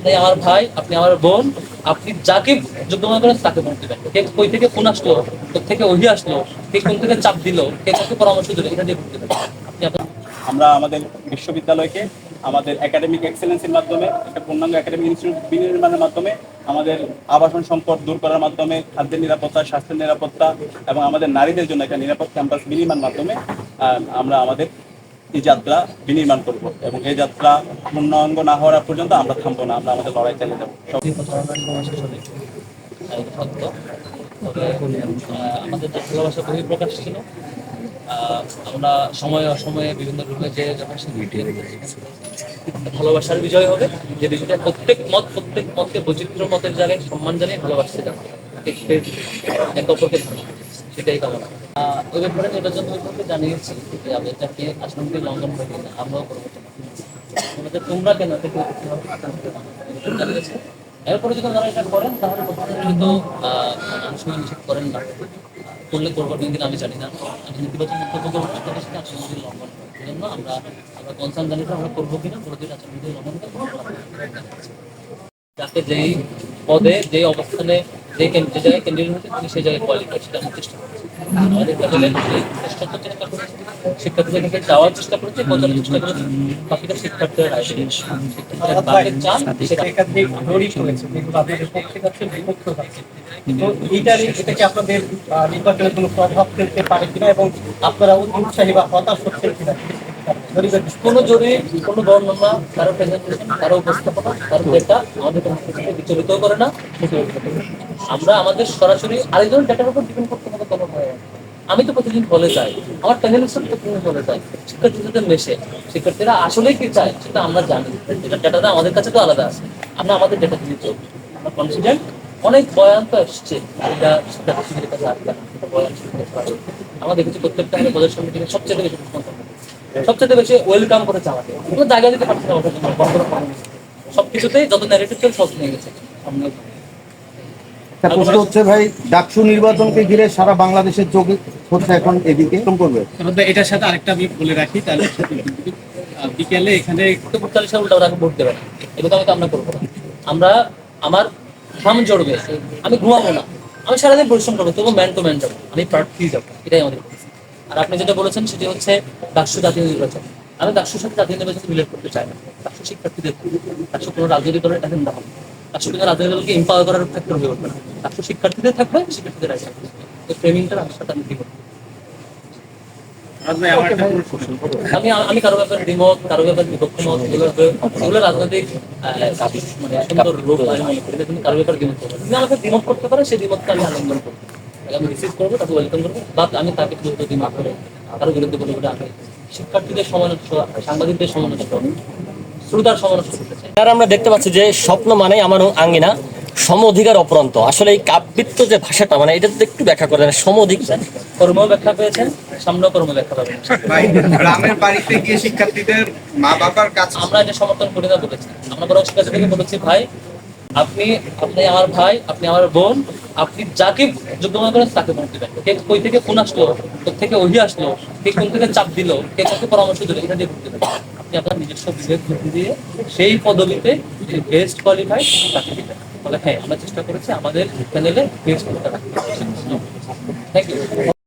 আপনি আমার ভাই, আপনি আমার বোন, আপনি যাকে যোগ্য মনে করেন তাকে ভোট দিবেন। কে কই থেকে ফোন আসলো, কোথা থেকে ওহি আসলো, কে কোন থেকে চাপ দিল, কে কাকে পরামর্শ দিল, এটা দিয়ে ভোট দিবেন। আমরা আমাদের বিশ্ববিদ্যালয়কে আমাদের একাডেমিক এক্সেলেন্সের মাধ্যমে, একটা পূর্ণাঙ্গ একাডেমিক ইনস্টিটিউট বিনির্মাণের মাধ্যমে, আমাদের আবাসন সংকট দূর করার মাধ্যমে, খাদ্যের নিরাপত্তা, স্বাস্থ্যের নিরাপত্তা এবং আমাদের নারীদের জন্য একটা নিরাপদ ক্যাম্পাস বিনির্মাণ মাধ্যমে আমরা আমাদের এই যাত্রা বিনির্মাণ করব এবং এই যাত্রা পূর্ণাঙ্গ না হওয়ার পর্যন্ত আমরা থামবো না আমরা আমাদের লড়াই চালিয়ে যাব। সত্য। আমাদের যে ভালোবাসা প্রকাশ ছিল আমরা সময়ে অসময়ে বিভিন্ন রূপে যে যখন সে ভিডিও ভালোবাসার বিজয় হবে। যে বিষয়টা প্রত্যেক মত প্রত্যেক মতকে বৈচিত্র্য মতের জায়গায় সম্মান জানিয়ে ভালোবাসতে যাবে। এক- অপরকে সেটাই কামনা ওই ব্যাপারে জন্য ওইভাবে জানিয়েছি যে আমি এটাকে আসলে লঙ্ঘন করি না আমরাও করব। তোমরা কেন। এরপরে যদি ওনারা এটা করেন, তাহলে কিন্তু আনুষ্ঠানিক নিষেধ করেন না করলে করব কিন্তু আমি জানি না আমি মন্তব্য করব লঙ্ঘন করে এই জন্য আমরা আমরা কনসার্ন জানি আমরা করব কিনা প্রতিদিন আচরণবিধি লঙ্ঘন করব যাতে যেই পদে, যেই অবস্থানে যে তিনি সেই জায়গায় কোয়ালিফাই সেটা আমরা চেষ্টা করছি। আমাদের লেভেলে চেষ্টা তো চেষ্টা করেছি। শিক্ষার্থীদের কাছে যাওয়ার চেষ্টা করেছি পৌঁছানোর চেষ্টা করেছি। বাকিটা শিক্ষার্থীরা রায় শিক্ষার্থীরা কাকে চান সেটা একাধিক জরিপ হয়েছে যেগুলো আপনাদের পক্ষে যাচ্ছে বিপক্ষ যাচ্ছে। তো এইটার এটা আপনাদের আহ, কোনো প্রভাব ফেলতে পারে কিনা এবং আপনারা উৎসাহী বা হতাশ হচ্ছেন কিনা? কোনো জরিপ কোনো বর্ণনা কারও প্রেজেন্টেশন কারও উপস্থাপনা, কারও ডেটা আমাদের বিচলিত করে না আমরা আমাদের সরাসরি আরেকজন ডেটার উপর ডিপেন্ড করতে হবে, কোনো ভয়ে আমি তো প্রতিদিন বলে যাই, আমার প্যানেলিস্ট প্রতিদিন বলে যাই। শিক্ষার্থীদের মেশে, শিক্ষার্থীরা আসলেই কি চায়, সেটা আমরা জানি। এটা ডেটাটা আমাদের কাছে তো আলাদা আছে। আমরা আমাদের ডেটা দিয়ে চলবো আমরা কনফিডেন্ট অনেক বয়ান তো এসছে। এটা শিক্ষার্থীদের কাছে আসবে না আমরা দেখেছি প্রত্যেকটা আমাদের প্রদর্শন মিটিংয়ে সবচেয়ে বেশি। সবচেয়ে বেশি ওয়েলকাম করেছে আমাকে। কোনো জায়গা দিতে পারছে না করে করেনি। সবকিছুতেই যত ন্যারেটিভ ছিল সব নিয়ে গেছে। সামনে একটা প্রশ্ন হচ্ছে ভাই ডাকসু নির্বাচনকে ঘিরে সারা বাংলাদেশের চোখ হচ্ছে এখন এদিকে। কেমন করবে। এটার সাথে আরেকটা আমি বলে রাখি তাহলে বিকেলে এখানে একটু পঁয়তাল্লিশ উল্টা ওরা ভোট দেবে না। এগুলো আমি তো আমরা করব না। আমরা আমার ঘাম জড়বে। আমি ঘুমাবো না। আমি সারাদিন পরিশ্রম করব তবু ম্যান টু ম্যান যাব। আমি প্রার্থী যাব। এটাই আমাদের। আর আপনি যেটা বলেছেন সেটি হচ্ছে ডাকসু জাতীয় নির্বাচন। আমি ডাকসুর সাথে জাতীয় নির্বাচন রিলেট করতে চাই না। ডাকসু শিক্ষার্থীদের ডাকসু কোনো রাজনৈতিক দলের এজেন্ডা হবে ডাকসু কোনো রাজনৈতিক দলকে এম্পাওয়ার করার ফ্যাক্টর হয়ে উঠবে না। ডাকসু শিক্ষার্থীদের থাকবে শিক্ষার্থীদের এই ফ্রেমিংটা আমার সাথে আমি দিব। আমি আমি কারও ব্যাপারে দ্বিমত কারও ব্যাপারে বিপক্ষ মত এগুলো রাজনৈতিক মানে সুন্দর আমি মনে করি। কারও ব্যাপারে করবে তুমি আমাকে দ্বিমত করতে পারো সেই দ্বিমতকে আমি আলিঙ্গন করব। তাকে আমি রিসিভ করব তাকে ওয়েলকাম করব। বা আমি তাকে দ্বিমত করে কারও বিরুদ্ধে বলে বলে আমি শিক্ষার্থীদের সমালোচনা সাংবাদিকদের সমালোচনা শ্রোতার সমালোচনা করতে চাই। আর আমরা দেখতে পাচ্ছি যে স্বপ্ন মানে আমার আঙ্গিনা সম অধিকার অপরন্ত। আসলে এই কাব্যিত্ব যে ভাষাটা মানে এটা তো একটু ব্যাখ্যা করেন সম অধিকার। কর্ম ব্যাখ্যা পেয়েছেন সামনেও কর্ম ব্যাখ্যা পাবেন। ভাই গ্রামের বাড়িতে গিয়ে শিক্ষার্থীদের মা বাবার কাছে আমরা এটা সমর্থন করি না বলেছি আমরা বরং শিক্ষার্থীদেরকে বলেছি ভাই আপনি আপনি আমার ভাই, আপনি আমার বোন, আপনি যাকে যোগ্য মনে করেন তাকে ভোট দিবেন। কে কই থেকে ফোন আসলো, কোথা থেকে ওহি আসলো, কে কোন থেকে চাপ দিল, কে কাকে পরামর্শ দিল, এটা দিয়ে ভোট দিবেন। আপনি আপনার নিজস্ব বিবেক বুদ্ধি দিয়ে সেই পদবিতে বেস্ট কোয়ালিফাইড তাকে দিবেন। ফলে হ্যাঁ আমরা চেষ্টা করেছি আমাদের চ্যানেলে বেস্ট থ্যাংক ইউ